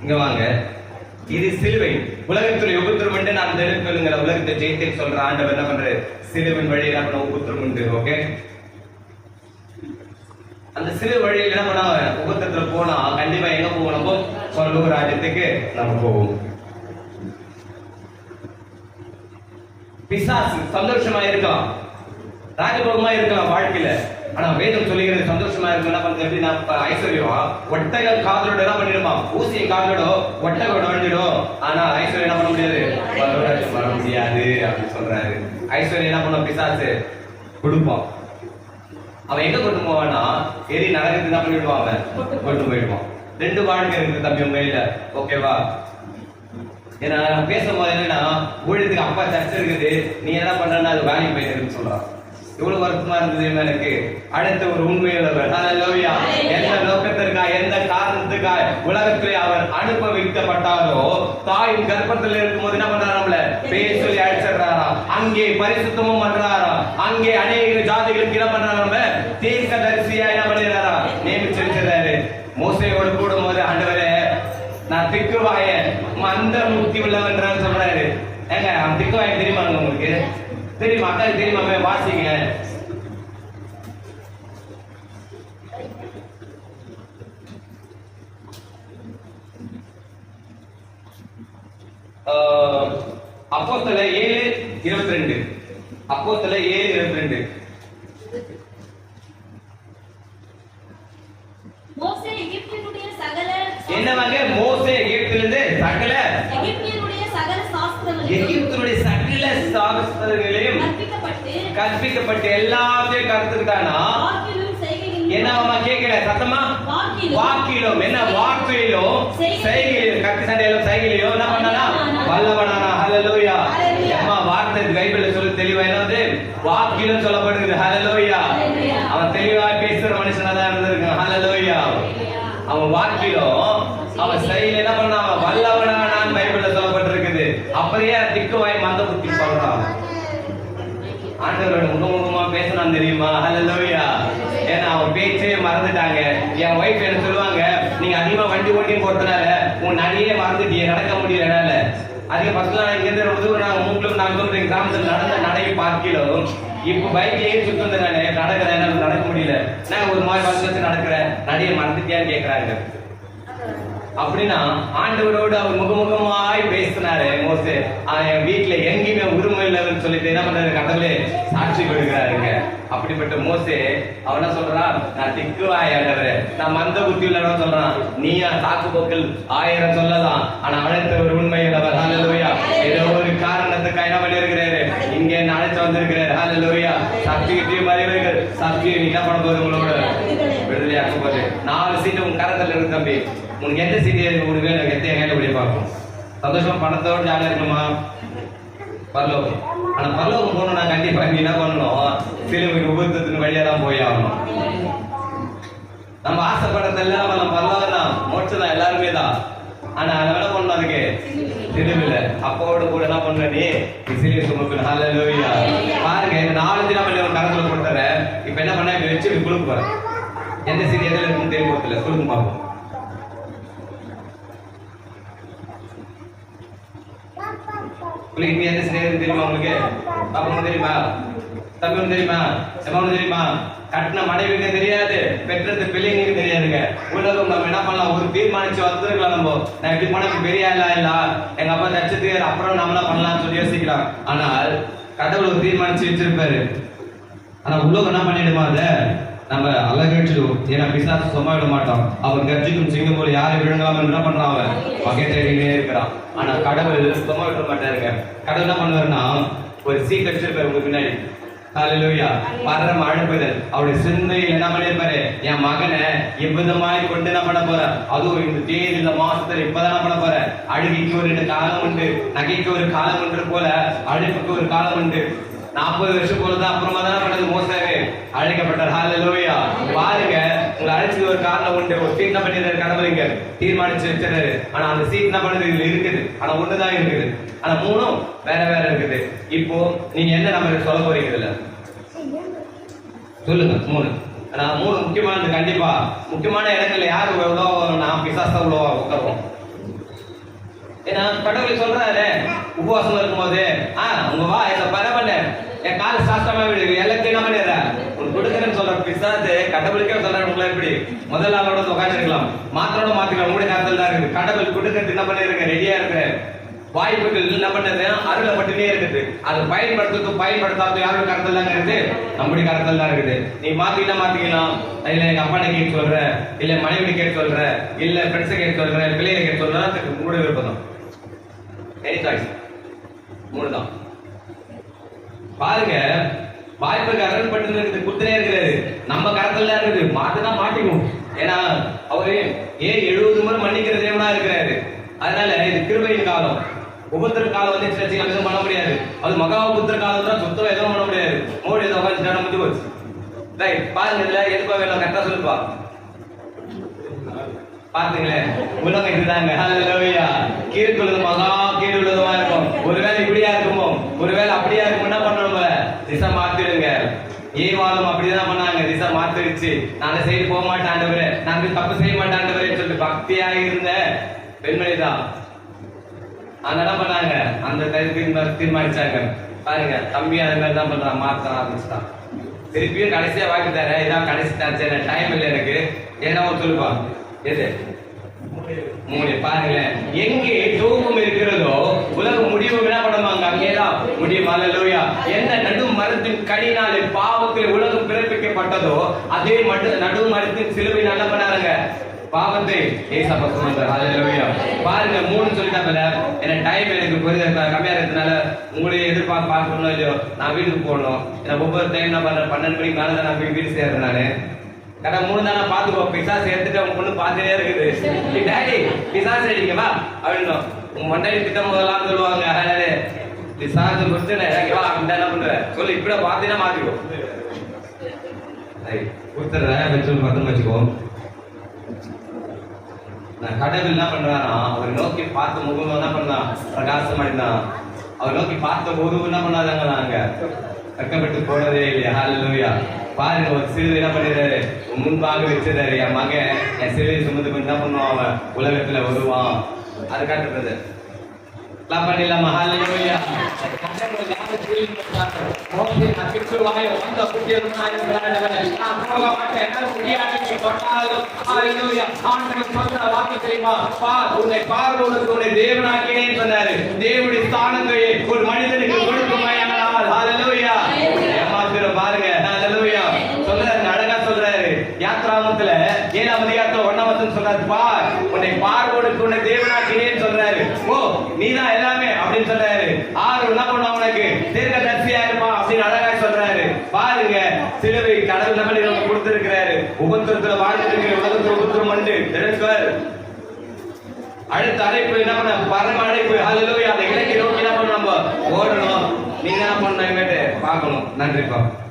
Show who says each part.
Speaker 1: இங்க வாங்க. இது சிலுவை. உலகத்துல உபத்திரம் உண்டு. நான் தெரிவிக்கலுங்கிற உலகத்தை ஜெயித்தே சொல்ற ஆண்டவர் என்ன பண்றாரு? சிலுவின் வழியில பண்ண உபத்திரம் உண்டு ஓகே அந்த சிறு வழியில் என்ன பண்ணா? உபத்திரத்துல போனா கண்டிப்பா எங்க போகணுமோ? நம்ம ராஜ்யத்துக்கு நம்ம போவோம். பிசாசு சந்தோஷமா இருக்கலாம். ராஜபோகமா இருக்கலாம் வாழ்க்கையில. ஆனா வேதம் சொல்லுகிறது சந்தோஷமா இருக்கும். என்ன பண்ணுது நான் இப்ப ஐஸ்வர்யம் ஒட்டக காதலோட என்ன பண்ணிடுமா? ஊசியின் காதலோட ஒட்டக நுழைஞ்சிடும் ஆனா ஐஸ்வர்யம் என்ன பண்ண முடியாது? வர முடியாது அப்படின்னு சொல்றாரு. ஐஸ்வர்யம் என்ன பண்ணும்? பிசாசு கொடுப்பான். அவன் எங்க கொண்டு போவான்னா எரி நகரத்துக்கு என்ன பண்ணிடுவான் அவன். கொண்டு போயிடுவான். ரெண்டு வாழ்க்கை இருக்குது தம்பி உங்க ஓகேவா ஏன்னா பேசும்போது என்னன்னா ஊழியத்துக்கு அப்பா சர்ச்சை இருக்குது. நீ என்ன பண்றன்னா அது வேலைக்கு இருக்குன்னு சொல்றான். எவ்வளவு வருத்தமா இருந்தது எனக்கு அடுத்த ஒரு உண்மையுள்ளவர் எந்த நோக்கத்திற்காக எந்த காரணத்துக்காக உலகத்திலே அவர் அனுபவிக்கப்பட்டாரோ தாயின் கர்ப்பத்தில் இருக்கும்போது என்ன பண்றாரு பேர் சொல்லி அழைச்சிடுறாரா அங்கே பரிசுத்தமும் பண்றாரா அங்கே அநேக ஜாதிகளுக்கு என்ன பண்றாரு தீர்க்க தரிசியா என்ன பண்ணிடுறாரா நியமிச்சு வச்சிருக்காரு மோசையோடு கூடும்போது ஆண்டவரே நான் திக்குவாய மந்த முக்தி உள்ளவன்றான்னு சொல்றாரு. ஏங்க அவன் திக்குவாய தெரியுமாங்க உங்களுக்கு? தெரியுமா? அக்காவுக்கு தெரியுமா? வாசிங்க. அப்போஸ்தல ஏழு இருபத்தி ரெண்டு அப்போஸ்தல ஏழு இருபத்தி ரெண்டு
Speaker 2: எகிப்தினுடைய
Speaker 1: என்னவாங்க மோசே எகிப்திலிருந்து சகல
Speaker 2: எகிப்தியருடைய சகல சாஸ்திரங்களையும்
Speaker 1: எகிப்தினுடைய சகல சாஸ்திரங்களையும்
Speaker 2: கற்பிக்கப்பட்டு
Speaker 1: எல்லாத்தையும் கருத்துக்கிட்டானா
Speaker 2: வாக்கிலும்
Speaker 1: என்ன அவன் கேட்கல? சத்தமா?
Speaker 2: வாக்கிலும்.
Speaker 1: வாக்கிலும். என்ன? வார்த்தையிலும் செய்கையிலும். கட்டு சண்டையிலும் செய்கையிலும். என்ன பண்ணானா? வல்லவனானா?
Speaker 2: Hallelujah.
Speaker 1: அம்மா வார்த்தை பைபிள்ல சொல்லி தெளிவா என்ன வந்து? வாக்கிலும் சொல்லப்படுகிறது.
Speaker 2: Hallelujah.
Speaker 1: அவன் தெளிவா பேசுற மனுஷனா தான் இருந்திருக்கான் ஹalleluya அவன் வாக்கிலும் அவன் செயல் என்ன பண்ணான் அவன் வல்லவனானான் பைபிள்ல சொல்லப்பட்டிருக்குது அப்படியே திக்குவாய் மந்த புத்தி சொல்றான் ஆண்டவரோட முகமுகமா பேசணும் தெரியுமா? ஹalleluya ஏன்னா அவன் பேச்சே மறந்துட்டாங்க. என் ஒய்ஃப் என்ன சொல்லுவாங்க? நீங்க அதிகமா வண்டி ஓட்டி போறதுனால உன் நடையே மறந்துட்டீங்க நடக்க முடியல என்னால. அதே ஃபர்ஸ்ட்லாம் இங்க இருந்து ரொம்ப நான் மூக்கிலும் நாலு கிலோமீட்டர் கிராமத்துல நடந்த நடையை பார்க்கிறோம் இப்போ பைக் ஏறி சுத்தம் நடக்கிறேன் என்னால நடக்க முடியல. நான் ஒரு மாதிரி வருஷத்து நடக்கிறேன். நடையை மறந்துட்டியான்னு கேக்குறாங்க. அப்படின்னா ஆண்டவரோடு அவர் முகமுகமாய் பேசினாரு மோசே. ஆஹ் என் வீட்டுல எங்கேயுமே உரிமை இல்லைன்னு சொல்லிட்டு என்ன பண்றாரு? கடவுளே சாட்சி கொடுக்கிறாருங்க அப்படிப்பட்ட மோசே அவன் என்ன சொல்றான்? நான் திக்குவாய் ஆண்டவர். நான் மந்த புத்தி உள்ளவன் சொல்றான். நீயா சாக்கு போக்கள் ஆயிரம் சொல்லலாம். ஆனா அழைத்த ஒரு உண்மை உள்ளவர் ஹாலலோயா ஏதோ ஒரு காரணத்துக்கு என்ன பண்ணிருக்கிறாரு இங்க என்ன அழைச்சு வந்திருக்கிறாரு. ஹalleluya. சக்தியும் அறிவர்கள் சக்தியை நீ என்ன பண்ண போகுது உங்களோட? விடுதலையாக்க போகுது நாலு சீட்டு உன் கரத்துல இருக்கு தம்பி. உனக்கு எந்த சீட்டு உனக்கு வேணும் எத்தைய கையில் இப்படி பார்ப்போம். சந்தோஷமா பணத்தோட ஜாலியாக இருக்கணுமா? பரலோகம். ஆனா பரலோகம் போகணும் நான் கண்டிப்பா நீ என்ன பண்ணணும்? சிலுவைக்கு உபத்தத்தின் வழியாக தான் போய் ஆகணும். நம்ம ஆசைப்படுறதெல்லாம் நம்ம பரலோகம் தான். மோட்சம் தான் எல்லாருமே தான். ஆனா அதை என்ன பண்ணணும் அதுக்கு. சிலுவில அப்பாவோட கூட என்ன பண்ண நீ? நீ சிலுவை சுமக்கணும் ஹalleluya பாருங்க இந்த நாலு தினம் பண்ணி ஒரு கரத்துல போட்டுறேன் இப்ப என்ன பண்ண? இப்ப வச்சு இப்படி குளுக்கு போறேன். எந்த சீட் எதில் இருக்குன்னு தெரிய போகிறதில்ல சொல்லுங்க பார்ப்போம் உங்களுக்கு எந்த சிநேகம் தெரியுமா உங்களுக்கு? பாப்பா தெரியுமா? தம்பி தெரியுமா? செம்ம தெரியுமா? கட்டின மனைவிக்கு தெரியாது பெற்றது பிள்ளைங்களுக்கு தெரியாதுங்க. உலகம் நம்ம என்ன பண்ணலாம்? ஒரு தீர்மானிச்சு வந்துருக்கலாம் நம்ம. நான் இப்படி போனா பெரிய ஆளா இல்ல? எங்க அப்பா தச்சது அப்புறம் நம்மளா பண்ணலாம்னு சொல்லி யோசிக்கலாம் ஆனால் கடவுள் ஒரு தீர்மானிச்சு வச்சிருப்பாரு. ஆனா உலகம் என்ன பண்ணிடுமா அதை? நம்ம அலகழிச்சிடுவோம் ஏன்னா பிசாசு சும்மா விட மாட்டான். அவன் கர்ஜிக்கும் சிங்கம் போல யாரை விழுங்காம என்ன பண்றான் அவன்? வகை தேடினே இருக்கிறான். ஆனா கடவுள் சும்மா விட மாட்டாருங்க. கடவுள் என்ன பண்ணுவாருன்னா ஒரு சீ கடிச்சிருப்பாரு உங்க பின்னாடி. ஹalleluya மழை அழுப்புதல் அவருடைய சிந்தையில் என்ன பண்ணிருப்பாரு என் மகனை எவ்விதமாய் கொண்டு என்ன பண்ண போற அதுவும் இந்த தேதி இந்த மாசத்துல இப்பதான் பண்ண போற அழுகைக்கு ஒரு ரெண்டு காலம் உண்டு நகைக்கு ஒரு காலம் உண்டு போல அழுப்புக்கு ஒரு காலம் உண்டு. நாற்பது வருஷம் போலதான் அப்புறமா தான் பண்ணது மோசாவே அழைக்கப்பட்டார். ஹalleluya பாருங்க உங்களை அழைச்சது ஒரு காரணம் உண்டு. ஒரு சீட் என்ன பண்ணிடுறாரு கடவுள் இங்க தீர்மானிச்சு வச்சிருக்காரு. ஆனா அந்த சீட் என்ன பண்ணுது? இதுல இருக்குது. ஆனா ஒண்ணுதான் இருக்குது. ஆனா மூணும் வேற வேற இருக்குது. இப்போ நீங்க என்ன நம்ம சொல்ல போறீங்க இதுல? சொல்லுங்க மூணு. ஆனா மூணு முக்கியமானது கண்டிப்பா. முக்கியமான இடங்கள்ல யார் நான் பிசாசா உழவா உட்காருவோம். ஏன்னா கடவுளை சொல்றாரு உபவாசம் இருக்கும்போது ஆஹ் உங்க வா என்ன பரவாயில்ல என் கால சாஸ்திரமா விடு எல்லாத்தையும் என்ன பண்ணிடுற? உனக்கு கொடுக்குறேன்னு சொல்ற பிசாத்து கடவுளுக்கே சொல்றேன் உங்களை எப்படி? முதல்ல அவரோட உட்காந்துருக்கலாம் மாத்திரோட மாத்திக்கலாம். உங்களுடைய கருத்தில் தான் இருக்குது. கடவுள் கொடுக்கறது என்ன பண்ணிருக்க ரெடியா இருக்கிறேன் வாய்ப்புகள் என்ன பண்ணது? அருளை மட்டுமே இருக்குது. அது பயன்படுத்துறது பயன்படுத்தாத யாரோட கருத்தில் தான் இருக்குது? நம்முடைய கருத்தில் தான் இருக்குது. நீ மாத்திக்கலாம் மாத்திக்கலாம்? இல்ல எங்க அப்பா கேட்டு சொல்ற. இல்ல மனைவி கேட்டு சொல்ற. இல்ல ஃப்ரெண்ட்ஸை கேட்டு சொல்ற. பிள்ளைகளை கேட்டு சொல்ற. அதுக்கு மூணு விருப்பம் தான். எனி சாய்ஸ் மூணு தான். பாருங்க வாய்ப்பு அரண் பண்ணி இருக்குது குத்தனையா இருக்கிறாரு. நம்ம கரத்துல தான் இருக்குது. மாட்டுதான் மாட்டிக்கும். ஏன்னா அவரு ஏன் எழுபது முறை மன்னிக்கிற தேவனா இருக்கிறாரு. அதனால இது கிருபையின் காலம். உபத்திர காலம் வந்து சில எதுவும் பண்ண முடியாது. அது மகா உபத்திர காலம் தான் சுத்தம் எதுவும் பண்ண முடியாது. மோடி எதுவும் உட்காந்து முடிஞ்சு போச்சு. ரைட் பாருங்க இதுல எதுப்பா வேணும்? கரெக்டா சொல்லுப்பா. பாத்துங்களேன். உலகம் இதுதாங்க ஹalleluya கீழ்க்குள்ளது மகா கீழுள்ளதுமா இருக்கும். ஒருவேளை இப்படியா இருக்குமோ? ஒருவேளை அப்படியா இருக்கும் என்ன பண்ணணும் திசை மாத்திடுங்க ஏவாளும் அப்படிதான் பண்ணாங்க திசை மாத்திடுச்சு நான் அந்த சைடு போக மாட்டேன் நான் தப்பு செய்ய மாட்டேன் ஆண்டவரே சொல்லிட்டு பக்தியா இருந்த பெண்மணி தான். அந்த பண்ணாங்க? அந்த தீர்மானிச்சாங்க. பாருங்க தம்பி அது மாதிரி தான் பண்றான் மாத்த ஆரம்பிச்சுட்டான். திருப்பியும் கடைசியா வாக்கு தரேன் இதான் கடைசி தான் சரி டைம் இல்லை எனக்கு. ஏன்னா சொல்லுவான் எது? மூணு பாருங்களேன். எங்கே தூக்கம் இருக்கிறதோ உலக முடிவு என்ன பண்ணுவாங்க? அங்கேதான். முடியும். என்ன நடு மரத்தின் கடினாலே பாவத்தில் உலகம் பிறப்பிக்கப்பட்டதோ அதே மடு நடு மரத்தின் சிலுவை நல்ல பண்ணாருங்க? பாவத்தை ஏசப்பா சுமந்தார். பாருங்க மூணு சொல்லிட்டாங்கல்ல என்ன டைம் எனக்கு புரியுது கம்மியா இருக்கிறதுனால உங்களை எதிர்பார்க்க பார்க்கணும் இல்லையோ நான் வீட்டுக்கு போகணும். ஏன்னா ஒவ்வொரு டைம் நான் பண்ற பன்னெண்டு மணிக்கு மேலே தான் நான் போய் வீடு சேர்றேன் நானு. கடை மூணு தானே பாத்துக்கோ பிசா சேர்த்துட்டு அவங்க பொண்ணு பார்த்துட்டே இருக்குது. டேடி பிசா பிசாசு வா அப்படின்னு உன் மண்டையை திட்டம் முதலாம் சொல்லுவாங்க. பிசாசு கொடுத்து எனக்கு வா என்ன பண்ற சொல்லு இப்படி பார்த்தீங்கன்னா மாத்திக்கோ கொடுத்துட்றேன் வச்சு பத்திரம் வச்சுக்கோ. நான் கடவுள் என்ன பண்றாரா அவர் நோக்கி பார்த்த முகம் என்ன பண்ணான் பிரகாசம் அடைந்தான். அவர் நோக்கி பார்த்த போது என்ன பண்ணாதாங்க நாங்க வெக்கப்பட்டு போனதே இல்லையா? ஹalleluya. பாருங்க ஒரு சிறு என்ன பண்ணிடுறாரு? முன்பாக வச்சிருந்தாரு என் மகன் என் சிறுவை சுமந்து என்ன பண்ணுவான் அவன்? உலகத்துல வருவான். அது காட்டுறது. கிளாப் பண்ணிடலாமா ஹalleluya கடவுள் யாரை சொன்னாரு. தேவனுடைய ஒரு மனிதனுக்கு கொடுக்குமையானால், ஹalleluya. ஏமாத்திரம் பாருங்க, ஹalleluya. சொல்றாரு, அழகா சொல்றாரு. யாத்ராமத்துல ஏழாம் அதிகாரத்துல ஒண்ணாம் வசனம் சொல்றாரு பார் உன்னை பார்வோனுக்கு உன்னை தேவனாக்கினேன்னு சொல்றாரு ஓ நீதான் எல்லாமே அப்படின்னு சொல்றாரு ஆறு என்ன பண்ணுவான் உனக்கு தீர்க்க தரிசியா இருப்பான் அப்படின்னு அழகா சொல்றாரு பாருங்க சிலுவை கடவுள் நம்ம நமக்கு கொடுத்திருக்கிறாரு உபத்திரத்துல வாழ்ந்துட்டு இருக்கிற உலகத்துல உபத்திரம் உண்டு. தெரிஞ்சுக்காரு அடுத்த அழைப்பு என்ன பண்ண? பரம அழைப்பு. அதுல அந்த இலக்கை நோக்கி என்ன பண்ணணும் நம்ம? ஓடணும். நீங்க என்ன பண்ணணும்? பார்க்கணும். நன்றிப்பா.